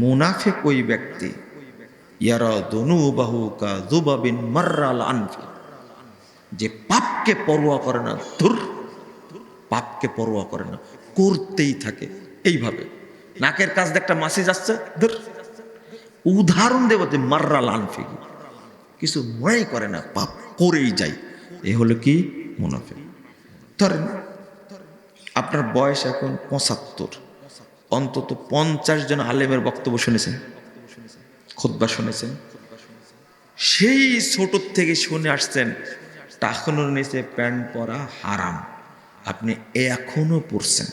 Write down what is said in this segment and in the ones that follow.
মুনাফিক ওই ব্যক্তি? ইয়ারা দনু বাহু কা জুবাবিন মার্রাল আনফি। যে পাপকে পরোয়া করে না, ধুর, পাপকে পরোয়া করে না, করতেই থাকে। এইভাবে নাকের কাছ দিয়ে একটা মাসি যাচ্ছে ধুর। উদাহরণ দেব যে মার্রাল আনফি। কিছু মনে করে না, পাপ করেই যায়। এ হলো কি? মুনাফিক ধরেন আপনার বয়স এখন পঁচাত্তর। অন্তত পঞ্চাশ জন আলেমের বক্তব্য শুনেছেন খুদ্া শুনেছেন। সেই ছোট থেকে শুনে আসছেন টাকানোর নিচে প্যান্ট পরা হারাম। আপনি এখনও পড়ছেন।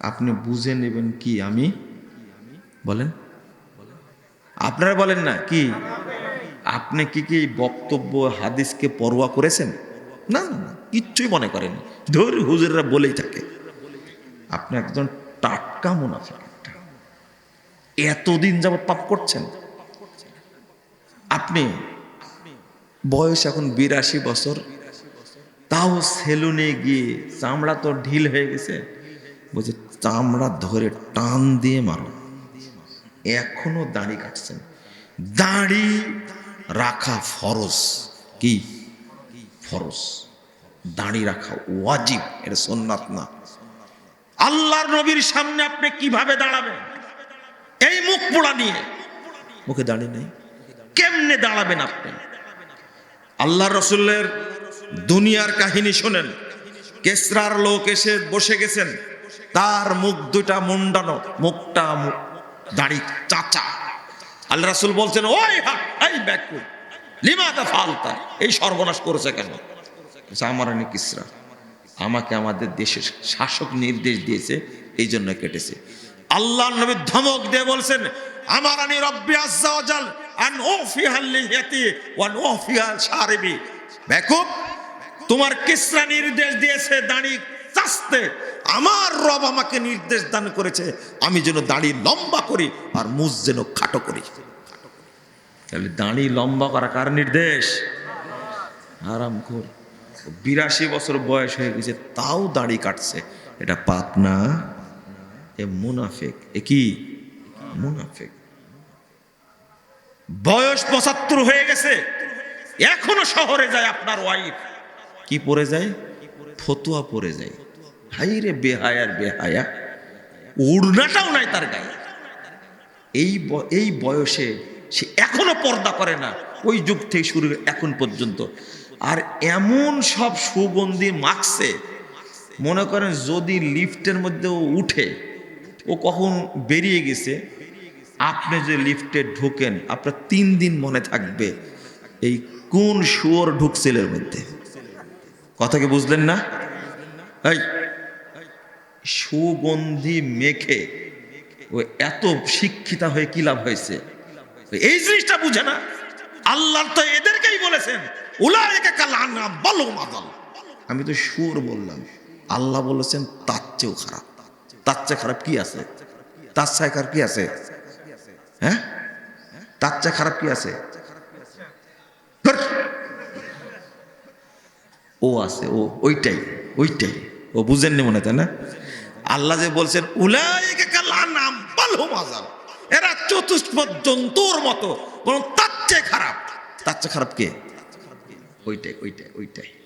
আপনি বুঝে নেবেন কি আমি? বলেন। আপনারা বলেন না, কি? আপনি কি কি বক্তব্য, হাদিসকে পরোয়া করেছেন? না না না, কিচ্ছুই মনে করেন ধর হুজুররা বলেই থাকে। আপনি একজন টাটকা একটা। এতদিন যাবত পাপ করছেন। আপনি বয়স এখন বিরাশি বছর। তাও সেলুনে গিয়ে চামড়া তো ঢিল হয়ে গেছে। বলছে, চামড়া ধরে টান দিয়ে মারো। এখনও দাড়ি কাটছেন। দাড়ি রাখা ফরজ। কি? ফরজ। দাড়ি রাখা ওয়াজিব। এটা সোননাথ না। আল্লাহর নবীর সামনে আপনি কীভাবে দাঁড়াবেন? এই মুখ পোড়া নিয়ে। মুখে দাঁড়িয়ে নেই। কেমনে দাঁড়াবেন আপনি? আল্লাহ রসুল্লের দুনিয়ার কাহিনী শোনেন। কেসরার লোক এসে বসে গেছেন। তার মুখ দুটা মুন্ডানো মুখটা দাড়ি চাচা। আল্লাহ রাসুল বলছেন ওই এই ব্যাকুল লিমাতা ফালতা? এই সর্বনাশ করেছে কেন? আমার অনেক কিসরা। আমাকে আমাদের দেশের শাসক নির্দেশ দিয়েছে এই জন্য কেটেছে। আল্লাহ নবী ধমক দিয়ে বলছেন, আমার আনি রব্বি আজ্জা ওয়াজাল আন ওফিহাল লিহিয়াতি ওয়ান ওফিহাল শারিবি। বেকুব তোমার কিসরা নির্দেশ দিয়েছে দাড়ি চাস্তে আমার রব আমাকে নির্দেশ দান করেছে, আমি যেন দাড়ি লম্বা করি আর মুজ যেন খাটো করি। তাহলে দাড়ি লম্বা করা কার নির্দেশ? আরাম কর বিরাশি বছর বয়স হয়ে গেছে, তাও দাড়ি কাটছে। এটা পাপ না এ মুনাফেক। এ কি? মুনাফেক। বয়স পঁচাত্তর হয়ে গেছে, এখনও শহরে যায় আপনার ওয়াইফ কি পরে যায়? ফতুয়া পরে যায়। হাই রে বেহায়ার বেহায়া। উড়নাটাও নাই তার গায়ে। এই এই বয়সে সে এখনও পর্দা করে না। ওই যুগ থেকে শুরু এখন পর্যন্ত। আর এমন সব সুগন্ধি মাখছে, মনে করেন যদি লিফটের মধ্যে ও উঠে, ও কখন বেরিয়ে গেছে, আপনি যে লিফটে ঢোকেন, আপনার তিন দিন মনে থাকবে এই কোন শুয়োর ঢুকছিল এর মধ্যে। কথা কি বুঝলেন না? এই, সুগন্ধি মেখে ও এত শিক্ষিতা হয়ে কি লাভ হয়েছে? এই জিনিসটা বুঝে না। আল্লাহ তো এদেরকেই বলেছেন। আমি তো সুর বললাম। আল্লাহ বলেছেন, তার চেয়েও খারাপ। তার চেয়ে খারাপ কি আছে? তার চেয়ে খারাপ কি আছে? হ্যাঁ? তার চেয়ে খারাপ কি আছে? ও আছে, ও ওইটাই ওইটাই। ও বুঝেননি মনে তাই না? আল্লাহ যে বলছেন, উলাইকা কাল আনআম বাল হুম আযাল। এরা চতুষ্পদ জন্তুর মতো, বরং তার চেয়ে খারাপ। তার চেয়ে খারাপ কে? ওইটাই ওইটাই ওইটাই।